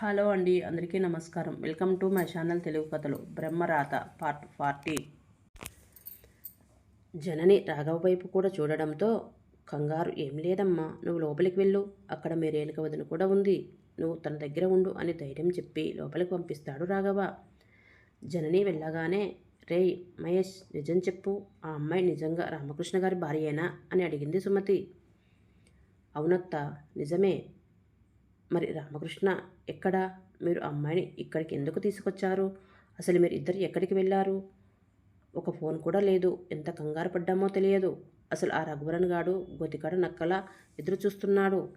Hello అండి అందరికీ నమస్కారం. Welcome to my channel Telugu కథలు బ్రహ్మరాత పార్ట్ ఫార్టీ. జనని రాఘవ వైపు కూడా చూడడంతో కంగారు ఏం లేదమ్మా నువ్వు లోపలికి వెళ్ళు. అక్కడ మీ రేణుక వదిన కూడా ఉంది. నువ్వు తన దగ్గర ఉండు అని ధైర్యం చెప్పి లోపలికి పంపిస్తాడు రాఘవ. జనని వెళ్ళగానే రేయ్ మహేష్ నిజం చెప్పు. ఆ అమ్మాయి నిజంగా రామకృష్ణ గారి భార్యేనా? అని అడిగింది సుమతి. అవునత్త నిజమే. మరి రామకృష్ణ ఎక్కడా? మీరు అమ్మాయిని ఇక్కడికి ఎందుకు తీసుకొచ్చారు? అసలు మీరు ఇద్దరు ఎక్కడికి వెళ్ళారు? ఒక ఫోన్ కూడా లేదు. ఎంత కంగారు పడ్డామో తెలియదు. అసలు ఆ రఘువరన్ గాడు గొతికాడ నక్కలా ఎదురు చూస్తున్నాడు.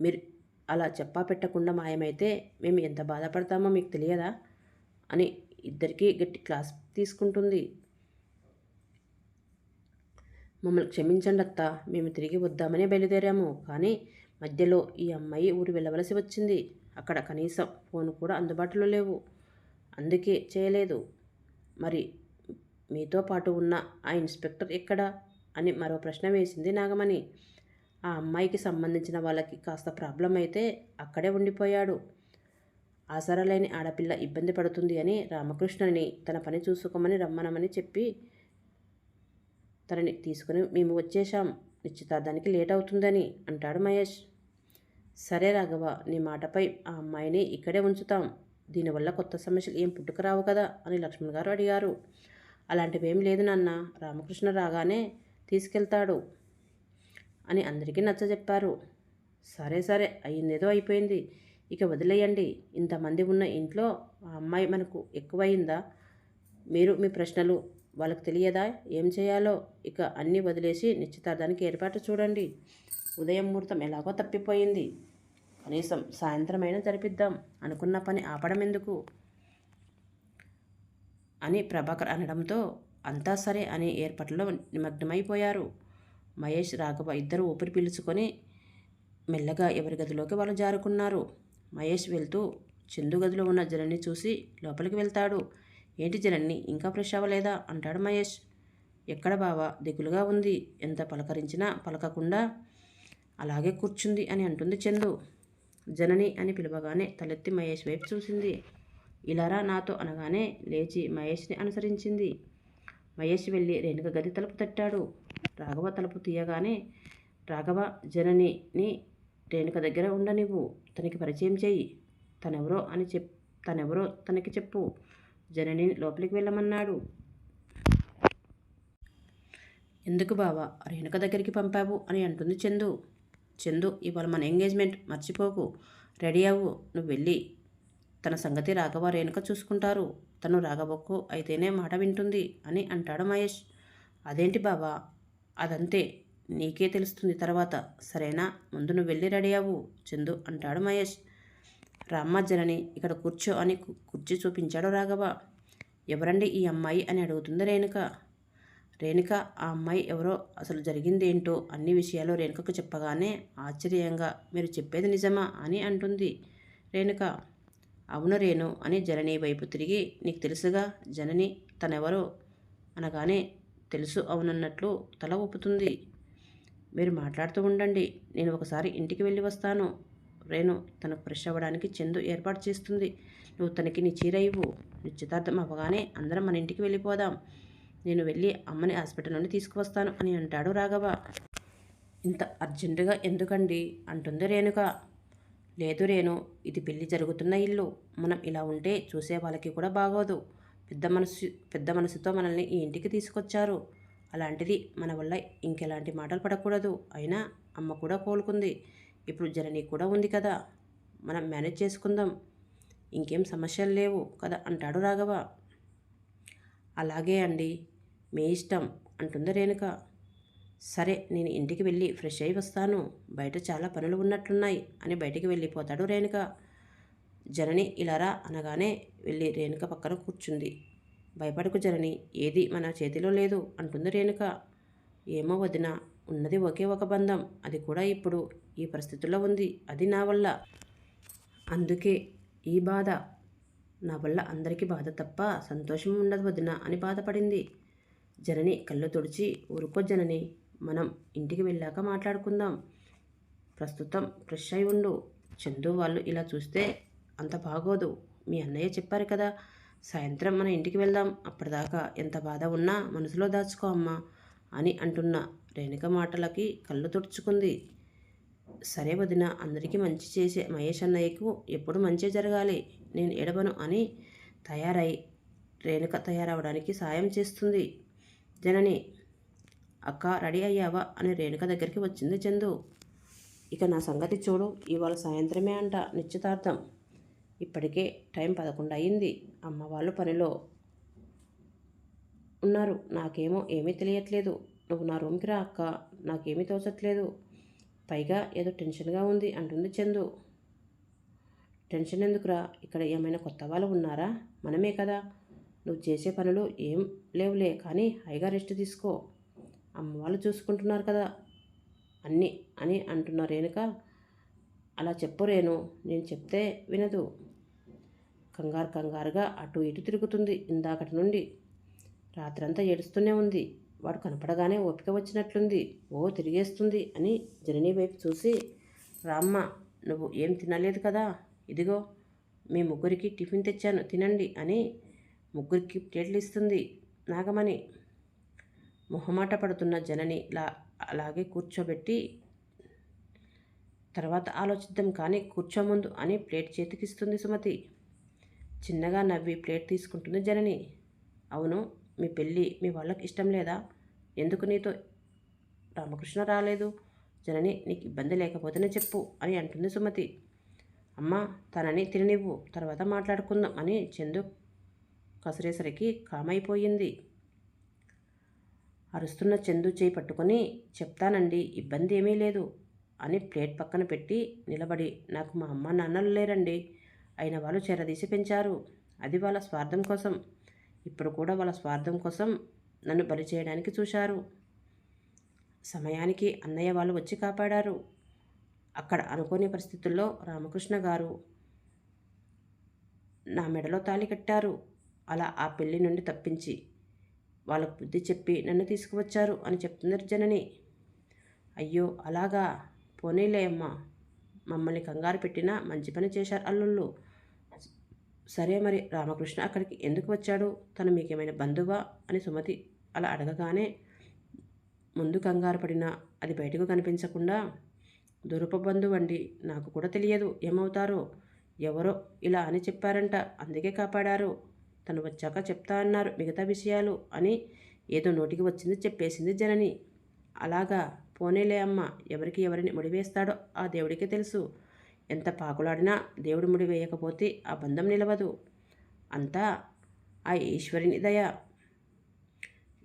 మీరు అలా చెప్పా పెట్టకుండా మాయమైతే మేము ఎంత బాధపడతామో మీకు తెలియదా? అని ఇద్దరికీ గట్టి క్లాస్ తీసుకుంటుంది. మమ్మల్ని క్షమించండి అత్త మేము తిరిగి వద్దామని బయలుదేరాము. కానీ మధ్యలో ఈ అమ్మాయి ఊరు వెళ్ళవలసి వచ్చింది. అక్కడ కనీసం ఫోన్ కూడా అందుబాటులో లేవు. అందుకే చేయలేదు. మరి మీతో పాటు ఉన్న ఆ ఇన్స్పెక్టర్ ఎక్కడా? అని మరో ప్రశ్న వేసింది నాగమణి. ఆ అమ్మాయికి సంబంధించిన వాళ్ళకి కాస్త ప్రాబ్లం అయితే అక్కడే ఉండిపోయాడు. ఆసరాలేని ఆడపిల్ల ఇబ్బంది పడుతుంది అని రామకృష్ణని తన పని చూసుకోమని రమ్మనమని చెప్పి తనని తీసుకుని మేము వచ్చేశాం. నిశ్చితార్థానికి లేట్ అవుతుందని అంటాడు మహేష్. సరే రాఘవ నీ మాటపై ఆ అమ్మాయిని ఇక్కడే ఉంచుతాం. దీనివల్ల కొత్త సమస్యలు ఏం పుట్టుకురావు కదా అని లక్ష్మణ్ గారు అడిగారు. అలాంటివేం లేదు నాన్న రామకృష్ణ రాగానే తీసుకెళ్తాడు అని అందరికీ నచ్చజెప్పారు. సరే సరే అయ్యిందేదో అయిపోయింది. ఇక వదిలేయండి. ఇంతమంది ఉన్న ఇంట్లో ఆ అమ్మాయి మనకు ఎక్కువయిందా? మీరు మీ ప్రశ్నలు వాళ్ళకి తెలియదా? ఏం చేయాలో? ఇక అన్నీ వదిలేసి నిశ్చితార్థానికి ఏర్పాటు చూడండి. ఉదయం ముహూర్తం ఎలాగో తప్పిపోయింది. కనీసం సాయంత్రమైనా జరిపిద్దాం అనుకున్న పని ఆపడం ఎందుకు అని ప్రభాకర్ అనడంతో అంతా సరే అని ఏర్పాట్లో నిమగ్నమైపోయారు. మహేష్ రాఘవ ఇద్దరు ఊపిరి పీల్చుకొని మెల్లగా ఎవరి గదిలోకి వాళ్ళు జారుకున్నారు. మహేష్ వెళ్తూ చందు గదిలో ఉన్న జనని చూసి లోపలికి వెళ్తాడు. ఏంటి జనని ఇంకా ఫ్రెష్ అవ్వలేదా? అంటాడు మహేష్. ఎక్కడ బావా దిగులుగా ఉంది. ఎంత పలకరించినా పలకకుండా అలాగే కూర్చుంది అని అంటుంది చందు. జనని అని పిలవగానే తలెత్తి మహేష్ వైపు చూసింది. ఇలారా నాతో అనగానే లేచి మహేష్ని అనుసరించింది. మహేష్ వెళ్ళి రేణుక గది తలుపు తట్టాడు. రాఘవ తలుపు తీయగానే రాఘవ జననిని రేణుక దగ్గర ఉండనివ్వు. తనకి పరిచయం చేయి తనెవరో అని చెప్ తనెవరో తనకి చెప్పు. జనని లోపలికి వెళ్ళమన్నాడు. ఎందుకు బావా? రేణుక దగ్గరికి పంపావు అని అంటుంది చందు. చందు ఇవాళ మన ఎంగేజ్మెంట్ మర్చిపోకు. రెడీ అవ్వు. నువ్వు వెళ్ళి తన సంగతి రాఘవ రేణుక చూసుకుంటారు. తను రాఘవకు అయితేనే మాట వింటుంది అని అంటాడు మహేష్. అదేంటి బావా? అదంతే. నీకే తెలుస్తుంది తర్వాత. సరేనా? ముందు నువ్వు వెళ్ళి రెడీ అవ్వు చందు అంటాడు మహేష్. రామ్మ జనని ఇక్కడ కూర్చో అని కుర్చీ చూపించాడు రాఘవ. ఎవరండి ఈ అమ్మాయి అని అడుగుతుంది రేణుక. రేణుక ఆ అమ్మాయి ఎవరో అసలు జరిగిందేంటో అన్ని విషయాలు రేణుకకు చెప్పగానే ఆశ్చర్యంగా మీరు చెప్పేది నిజమా అని అంటుంది రేణుక. అవును రేణు అని జనని వైపు తిరిగి నీకు తెలుసుగా జనని తనెవరో అనగానే తెలుసు అవునన్నట్లు తల ఒప్పుతుంది మీరు మాట్లాడుతూ ఉండండి నేను ఒకసారి ఇంటికి వెళ్ళి వస్తాను. రేణు తనకు ఫ్రెష్ అవ్వడానికి చందు ఏర్పాటు చేస్తుంది. నువ్వు తనకి నీ చీర ఇవ్వు. నిశ్చితార్థం అవ్వగానే అందరం మన ఇంటికి వెళ్ళిపోదాం. నేను వెళ్ళి అమ్మని హాస్పిటల్ నుండి తీసుకువస్తాను అని అంటాడు రాఘవ. ఇంత అర్జెంటుగా ఎందుకండి? అంటుంది రేణుక. లేదు రేణు ఇది పెళ్ళి జరుగుతున్న ఇల్లు. మనం ఇలా ఉంటే చూసే వాళ్ళకి కూడా బాగోదు. పెద్ద మనసు పెద్ద మనసుతో మనల్ని ఈ ఇంటికి తీసుకొచ్చారు. అలాంటిది మన వల్ల ఇంకెలాంటి మాటలు పడకూడదు. అయినా అమ్మ కూడా కోలుకుంది. ఇప్పుడు జనని కూడా ఉంది కదా. మనం మేనేజ్ చేసుకుందాం. ఇంకేం సమస్యలు లేవు కదా అంటాడు రాఘవ. అలాగే అండి. మీ ఇష్టం అంటుంది రేణుక. సరే నేను ఇంటికి వెళ్ళి ఫ్రెష్ అయి వస్తాను. బయట చాలా పనులు ఉన్నట్లున్నాయి అని బయటికి వెళ్ళిపోతాడు రేణుక. జనని ఇలారా అనగానే వెళ్ళి రేణుక పక్కన కూర్చుంది. భయపడకు జనని ఏది మన చేతిలో లేదు అంటుంది రేణుక. ఏమో వదిన ఉన్నది ఒకే ఒక బంధం. అది కూడా ఇప్పుడు ఈ పరిస్థితుల్లో ఉంది. అది నా వల్ల. అందుకే ఈ బాధ నా వల్ల అందరికీ బాధ తప్ప సంతోషం ఉండదు వదిన అని బాధపడింది. జనని కళ్ళు తుడిచి ఊరుకో జనని మనం ఇంటికి వెళ్ళాక మాట్లాడుకుందాం. ప్రస్తుతం ఫ్రెష్ అయి ఉండు. చందు వాళ్ళు ఇలా చూస్తే అంత బాగోదు. మీ అన్నయ్య చెప్పారు కదా సాయంత్రం మన ఇంటికి వెళ్దాం. అప్పటిదాకా ఎంత బాధ ఉన్నా మనసులో దాచుకో అమ్మా అని అంటున్నా. రేణుక మాటలకి కళ్ళు తుడుచుకుంది. సరే వదిన అందరికీ మంచి చేసే మహేష్ అన్నయ్యకు ఎప్పుడు మంచి జరగాలి. నేను ఎడబను అని తయారై రేణుక తయారవడానికి సాయం చేస్తుంది. జనని అక్క రెడీ అయ్యావా అని రేణుక దగ్గరికి వచ్చింది చందు. ఇక నా సంగతి చూడు ఇవాళ సాయంత్రమే అంట నిశ్చితార్థం. ఇప్పటికే టైం పదకొండు అయింది. అమ్మ వాళ్ళు పనిలో ఉన్నారు. నాకేమో ఏమీ తెలియట్లేదు. నువ్వు నా రూమ్కి రా అక్క. నాకేమీ తోచట్లేదు. పైగా ఏదో టెన్షన్గా ఉంది అంటుంది చందు. టెన్షన్ ఎందుకురా? ఇక్కడ ఏమైనా కొత్త వాళ్ళు ఉన్నారా? మనమే కదా. నువ్వు చేసే పనులు ఏం లేవులే కానీ హైగా రెస్ట్ తీసుకో. అమ్మ వాళ్ళు చూసుకుంటున్నారు కదా. అన్నీ అని అంటున్నారు రేణుక. అలా చెప్పు రేణు. నేను చెప్తే వినదు. కంగారు కంగారుగా అటు ఇటు తిరుగుతుంది ఇందాకటి నుండి. రాత్రంతా ఏడుస్తూనే ఉంది. వాడు కనపడగానే ఓపిక వచ్చినట్లుంది. ఓ తిరిగేస్తుంది అని జనని వైపు చూసి రామ్మ నువ్వు ఏం తినలేదు కదా? ఇదిగో మీ ముగ్గురికి టిఫిన్ తెచ్చాను తినండి అని ముగ్గురికి ప్లేట్లు ఇస్తుంది నాగమణి. మొహమాట పడుతున్న జనని లా అలాగే కూర్చోబెట్టి తర్వాత ఆలోచిద్దాం కానీ కూర్చోముందు అని ప్లేట్ చేతికిస్తుంది సుమతి. చిన్నగా నవ్వి ప్లేట్ తీసుకుంటుంది జనని. అవును మీ పెళ్ళి మీ వాళ్ళకి ఇష్టం లేదా? ఎందుకు నీతో రామకృష్ణ రాలేదు? జనని నీకు ఇబ్బంది లేకపోతేనే చెప్పు అని అంటుంది సుమతి. అమ్మ తనని తిననివ్వు తర్వాత మాట్లాడుకుందాం అని చందు కసిరేసరికి కామైపోయింది. అరుస్తున్న చందు చేయి పట్టుకొని చెప్తానండి ఇబ్బంది ఏమీ లేదు అని ప్లేట్ పక్కన పెట్టి నిలబడి నాకు మా అమ్మ నాన్నలు లేరండి అయిన వాళ్ళు చెరదీసి పెంచారు. అది వాళ్ళ స్వార్థం కోసం. ఇప్పుడు కూడా వాళ్ళ స్వార్థం కోసం నన్ను బలి చేయడానికి చూశారు. సమయానికి అన్నయ్య వాళ్ళు వచ్చి కాపాడారు. అక్కడ అనుకోని పరిస్థితుల్లో రామకృష్ణ గారు నా మెడలో తాళి కట్టారు. అలా ఆ పెళ్ళి నుండి తప్పించి వాళ్ళకు బుద్ధి చెప్పి నన్ను తీసుకువచ్చారు అని చెప్తున్నారు జనని. అయ్యో అలాగా? పోనీలే అమ్మ. మమ్మల్ని కంగారు పెట్టినా మంచి పని చేశారు అల్లుళ్ళు. సరే మరి రామకృష్ణ అక్కడికి ఎందుకు వచ్చాడు? తను మీకేమైనా బంధువా? అని సుమతి అలా అడగగానే ముందు కంగారు పడినా అది బయటకు కనిపించకుండా దురుప వండి నాకు కూడా తెలియదు. ఏమవుతారో? ఎవరో ఇలా అని చెప్పారంట. అందుకే కాపాడారు. తను వచ్చాక చెప్తా అన్నారు మిగతా విషయాలు అని ఏదో నోటికి వచ్చింది చెప్పేసింది జనని. అలాగా పోనేలే అమ్మ. ఎవరికి ఎవరిని ముడివేస్తాడో ఆ దేవుడికే తెలుసు. ఎంత పాకులాడినా దేవుడు ముడి వేయకపోతే ఆ బంధం నిలవదు. అంతా ఆ ఈశ్వరుని దయ.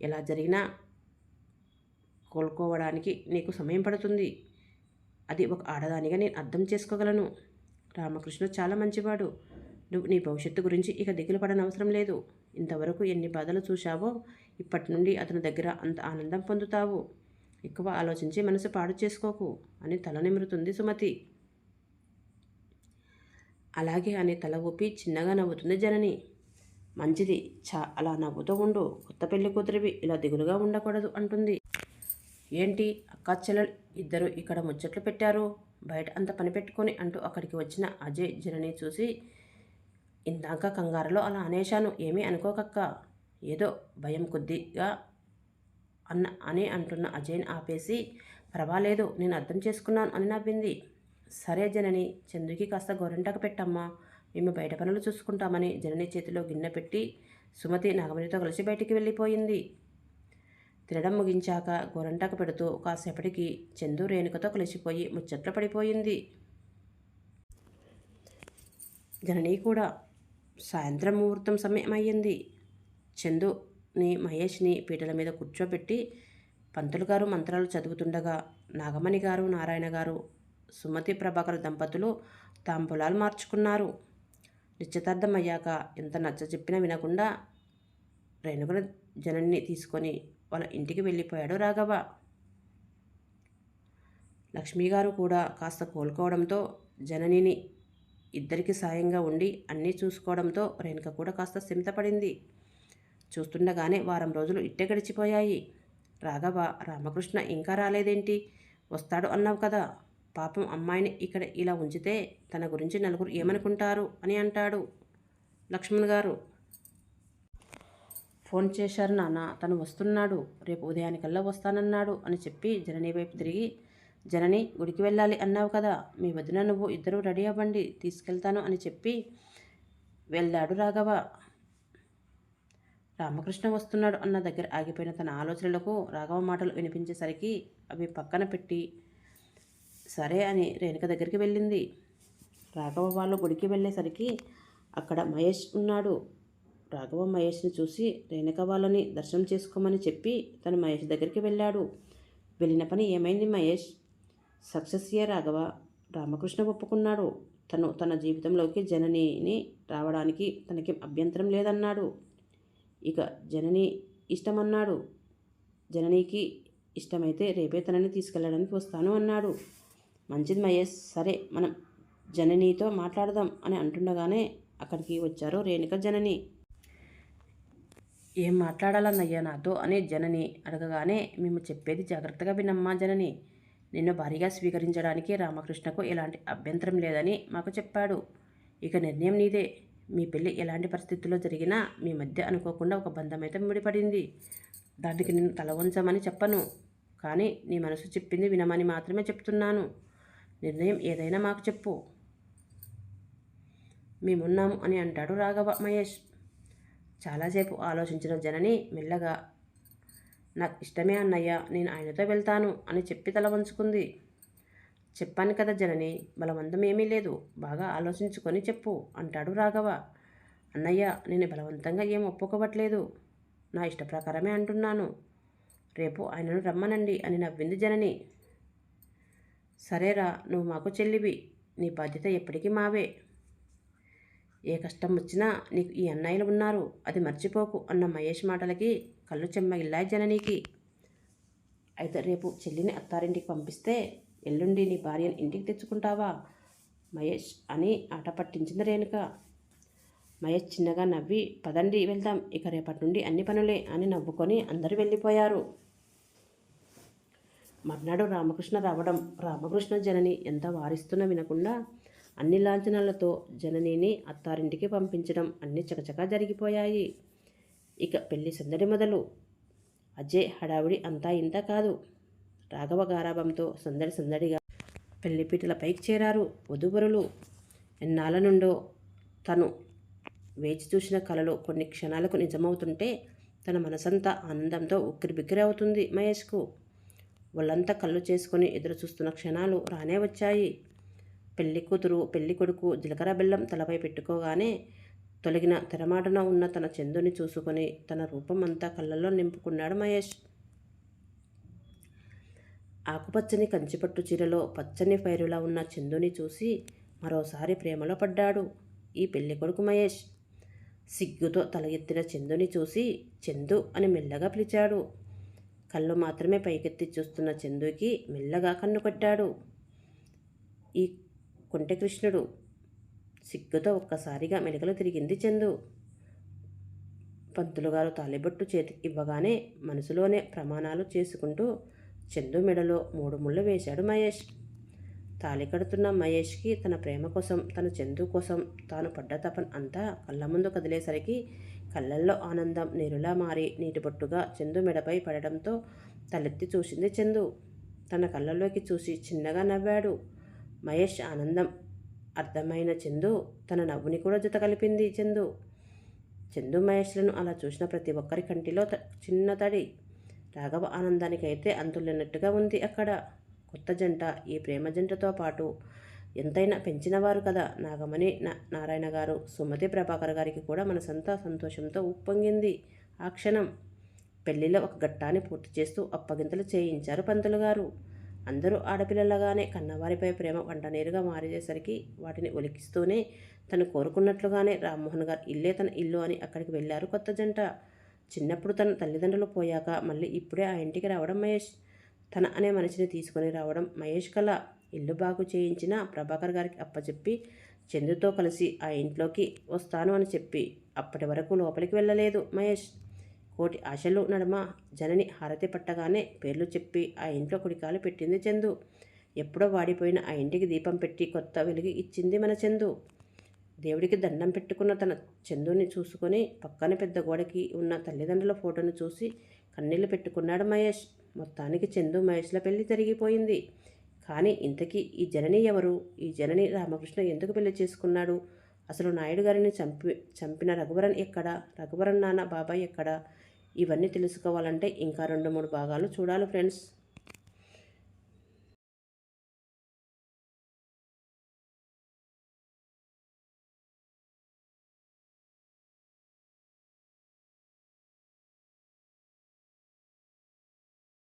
ఎలా జరిగినా కోలుకోవడానికి నీకు సమయం పడుతుంది. అది ఒక ఆడదానిగా నేను అర్థం చేసుకోగలను. రామకృష్ణ చాలా మంచివాడు. నువ్వు నీ భవిష్యత్తు గురించి ఇక దిగులు పడనవసరం లేదు. ఇంతవరకు ఎన్ని బాధలు చూశావో ఇప్పటి నుండి అతని దగ్గర అంత ఆనందం పొందుతావు. ఎక్కువ ఆలోచించి మనసు పాడు చేసుకోకు అని తల నిమురుతుంది సుమతి. అలాగే అని తల ఊపి చిన్నగా నవ్వుతుంది జనని. మంచిది. చా అలా నవ్వుతూ ఉండు. కొత్త పెళ్ళి కూతురివి. ఇలా దిగులుగా ఉండకూడదు అంటుంది. ఏంటి? అక్కా చెల్లెలు ఇద్దరు ఇక్కడ ముచ్చట్లు పెట్టారు. బయట అంత పని పెట్టుకొని అంటూ అక్కడికి వచ్చిన అజయ్ జనని చూసి ఇందాక కంగారులో అలా అనేశాను. ఏమీ అనుకోకక్క. ఏదో భయం కొద్దిగా అన్న అని అంటున్న అజయ్ని ఆపేసి పర్వాలేదు నేను అర్థం చేసుకున్నాను అని నవ్వింది. సరే జనని చందుకి కాస్త గోరంటాకు పెట్టమ్మా. మేము బయట పనులు చూసుకుంటామని జనని చేతిలో గిన్నె పెట్టి సుమతి నాగమణితో కలిసి బయటికి వెళ్ళిపోయింది. తినడం ముగించాక గోరంటాకు పెడుతూ కాసేపటికి చందు రేణుకతో కలిసిపోయి ముచ్చట్లు పడిపోయింది. జనని కూడా సాయంత్రం ముహూర్తం సమయం అయ్యింది చందుని మహేష్ని పీటల మీద కూర్చోబెట్టి పంతులు గారు మంత్రాలు చదువుతుండగా నాగమణి గారు నారాయణ గారు సుమతి ప్రభాకర్ దంపతులు తాంబూలాలు మార్చుకున్నారు. నిశ్చితార్థమయ్యాక ఎంత నచ్చ చెప్పినా వినకుండా రేణుగుల జనన్ని తీసుకొని వాళ్ళ ఇంటికి వెళ్ళిపోయాడు రాఘవ. లక్ష్మి గారు కూడా కాస్త కోలుకోవడంతో జననిని ఇద్దరికి సాయంగా ఉండి అన్నీ చూసుకోవడంతో రేణుక కూడా కాస్త సింతపడింది చూస్తుండగానే వారం రోజులు ఇట్టే గడిచిపోయాయి. రాఘవ రామకృష్ణ ఇంకా రాలేదేంటి? వస్తాడు అన్నావు కదా. పాపం అమ్మాయిని ఇక్కడ ఇలా ఉంచితే తన గురించి నలుగురు ఏమనుకుంటారు అని అంటాడు లక్ష్మణ్ గారు. ఫోన్ చేశారు నాన్న తను వస్తున్నాడు. రేపు ఉదయానికల్లా వస్తానన్నాడు అని చెప్పి జనని వైపు తిరిగి జనని గుడికి వెళ్ళాలి అన్నావు కదా మీ వదిన నువ్వు ఇద్దరూ రెడీ అవ్వండి తీసుకెళ్తాను అని చెప్పి వెళ్ళాడు రాఘవ. రామకృష్ణ వస్తున్నాడు అన్న దగ్గర ఆగిపోయిన తన ఆలోచనలకు రాఘవ మాటలు వినిపించేసరికి అవి పక్కన పెట్టి సరే అని రేణుక దగ్గరికి వెళ్ళింది. రాఘవ వాళ్ళు గుడికి వెళ్ళేసరికి అక్కడ మహేష్ ఉన్నాడు. రాఘవ మహేష్ని చూసి రేణుక వాళ్ళని దర్శనం చేసుకోమని చెప్పి తను మహేష్ దగ్గరికి వెళ్ళాడు. వెళ్ళిన పని ఏమైంది మహేష్? సక్సెస్ అయ్యే రాఘవ. రామకృష్ణ ఒప్పుకున్నాడు. తను తన జీవితంలోకి జననిని రావడానికి తనకి అభ్యంతరం లేదన్నాడు. ఇక జనని ఇష్టమన్నాడు. జననికి ఇష్టమైతే రేపే తనని తీసుకెళ్ళడానికి వస్తాను అన్నాడు. మంచిది మహేష్ సరే మనం జననితో మాట్లాడదాం అని అంటుండగానే అక్కడికి వచ్చారు రేణుక జనని. ఏం మాట్లాడాలన్నయ్యా నాతో? అని జనని అడగగానే మేము చెప్పేది జాగ్రత్తగా వినమ్మా జనని. నిన్ను భారీగా స్వీకరించడానికి రామకృష్ణకు ఎలాంటి అభ్యంతరం లేదని మాకు చెప్పాడు. ఇక నిర్ణయం నీదే. మీ పెళ్ళి ఎలాంటి పరిస్థితుల్లో జరిగినా మీ మధ్య అనుకోకుండా ఒక బంధం అయితే ముడిపడింది. దానికి నిన్ను తల వంచమని చెప్పను. కానీ నీ మనసు చెప్పింది వినమని మాత్రమే చెప్తున్నాను. నిర్ణయం ఏదైనా మాకు చెప్పు. మేమున్నాము అని అంటాడు రాఘవ మహేష్. చాలాసేపు ఆలోచించిన జనని మెల్లగా నాకు ఇష్టమే అన్నయ్య నేను ఆయనతో వెళ్తాను అని చెప్పి తల వంచుకుంది. చెప్పాను కదా జనని బలవంతం ఏమీ లేదు బాగా ఆలోచించుకొని చెప్పు అంటాడు రాఘవ. అన్నయ్య నేను బలవంతంగా ఏం ఒప్పుకోవట్లేదు. నా ఇష్ట ప్రకారమే అంటున్నాను. రేపు ఆయనను రమ్మనండి అని నవ్వింది జనని. సరేరా నువ్వు మాకు చెల్లివి. నీ బాధ్యత ఎప్పటికీ మావే. ఏ కష్టం వచ్చినా నీకు ఈ అన్నయ్యలు ఉన్నారు. అది మర్చిపోకు అన్న మహేష్ మాటలకి కళ్ళు చెమ్మగిల్లాయి జననీకి. అయితే రేపు చెల్లిని అత్తారింటికి పంపిస్తే ఎల్లుండి నీ భార్యను ఇంటికి తెచ్చుకుంటావా? మహేష్ అని ఆట పట్టించింది రేణుక. మహేష్ చిన్నగా నవ్వి పదండి వెళ్దాం ఇక రేపటి నుండి అన్ని పనులే అని నవ్వుకొని అందరూ వెళ్ళిపోయారు. మర్నాడు రామకృష్ణ రావడం రామకృష్ణ జనని ఎంత వారిస్తున్నా వినకుండా అన్ని లాంఛనాలతో జననిని అత్తారింటికి పంపించడం అన్ని చకచకా జరిగిపోయాయి. ఇక పెళ్ళి సందడి మొదలు. అజయ్ హడావిడి అంతా ఇంత కాదు. రాఘవ గారాభంతో సందడి సందడిగా పెళ్ళిపీటల పైకి చేరారు వధువరులు. ఎన్నాళ్ళ నుండో తను వేచి చూసిన కళలు కొన్ని క్షణాలకు నిజమవుతుంటే తన మనసంతా ఆనందంతో ఉక్కిరిబిక్కిరి అవుతుంది మహేష్కు. వాళ్ళంతా కళ్ళు చేసుకుని ఎదురు చూస్తున్న క్షణాలు రానే వచ్చాయి. పెళ్ళి కూతురు పెళ్ళి కొడుకు జీలకర్ర బెల్లం తలపై పెట్టుకోగానే తొలగిన తెరమాటన ఉన్న తన చందుని చూసుకొని తన రూపం అంతా కళ్ళల్లో నింపుకున్నాడు మహేష్. ఆకుపచ్చని కంచిపట్టు చీరలో పచ్చని పైరులా ఉన్న చందుని చూసి మరోసారి ప్రేమలో పడ్డాడు ఈ పెళ్ళి కొడుకు మహేష్. సిగ్గుతో తల ఎత్తిన చందుని చూసి చందు అని మెల్లగా పిలిచాడు. కళ్ళు మాత్రమే పైకెత్తి చూస్తున్న చందుకి మెల్లగా కన్ను కట్టాడు ఈ కుంటకృష్ణుడు సిగ్గుతో ఒక్కసారిగా మెలికలు తిరిగింది చందు. పంతులు గారు తాలిబొట్టు చేతికి ఇవ్వగానే మనసులోనే ప్రమాణాలు చేసుకుంటూ చందు మెడలో మూడు ముళ్ళు వేశాడు మహేష్. తాలి కడుతున్న మహేష్కి తన ప్రేమ కోసం తన చందు కోసం తాను పడ్డ తపన అంతా కళ్ళ ముందు కదిలేసరికి కళ్ళల్లో ఆనందం నీరులా మారి నీటిబొట్టుగా చందు మెడపై పడడంతో తలెత్తి చూసింది చందు. తన కళ్ళల్లోకి చూసి చిన్నగా నవ్వాడు. మహేష్ ఆనందం. అర్థమైన చందు. తన నవ్వుని కూడా జత కలిపింది చందు. చందు మహేష్లను అలా చూసిన ప్రతి ఒక్కరి కంటిలో త- చిన్న తడి. రాఘవ ఆనందానికైతే అంతులేనట్టుగా ఉంది అక్కడ. కొత్త జంట ఈ ప్రేమ జంటతో పాటు ఎంతైనా పెంచినవారు కదా నాగమణి నారాయణ గారు. సుమతి ప్రభాకర్ గారికి కూడా మనసంతా సంతోషంతో ఉప్పొంగింది. ఆ క్షణం పెళ్ళిలో ఒక ఘట్టాన్ని పూర్తి చేస్తూ అప్పగింతలు చేయించారు పంతులు గారు. అందరూ ఆడపిల్లలగానే కన్నవారిపై ప్రేమ వంటనీరుగా మారేసరికి వాటిని ఒలికిస్తూనే తను కోరుకున్నట్లుగానే రామ్మోహన్ గారు ఇల్లే తన ఇల్లు అని అక్కడికి వెళ్ళారు కొత్త జంట. చిన్నప్పుడు తన తల్లిదండ్రులు పోయాక మళ్ళీ ఇప్పుడే ఆ ఇంటికి రావడం మహేష్. తన అనే మనిషిని తీసుకొని రావడం మహేష్ కళ. ఇల్లు బాగు చేయించిన ప్రభాకర్ గారికి అప్పచెప్పి చందుతో కలిసి ఆ ఇంట్లోకి వస్తాను అని చెప్పి అప్పటి వరకు లోపలికి వెళ్ళలేదు మహేష్. కోటి ఆశలు నడుమ జనని హారతి పట్టగానే పేర్లు చెప్పి ఆ ఇంట్లో కుడికాలు పెట్టింది చందు. ఎప్పుడో వాడిపోయిన ఆ ఇంటికి దీపం పెట్టి కొత్త వెలుగు ఇచ్చింది మన చందు. దేవుడికి దండం పెట్టుకున్న తన చందుని చూసుకొని పక్కన పెద్ద గోడకి ఉన్న తల్లిదండ్రుల ఫోటోను చూసి కన్నీళ్ళు పెట్టుకున్నాడు మహేష్. మొత్తానికి చందు మహేష్ల పెళ్ళి జరిగిపోయింది. కానీ ఇంతకీ ఈ జనని ఎవరు? ఈ జనని రామకృష్ణ ఎందుకు పెళ్ళి చేసుకున్నాడు? అసలు నాయుడు గారిని చంపి చంపిన రఘువరన్ ఎక్కడ? రఘువరన్ నాన్న బాబాయ్ ఎక్కడ? ఇవన్నీ తెలుసుకోవాలంటే ఇంకా రెండు మూడు భాగాలు చూడాలి ఫ్రెండ్స్.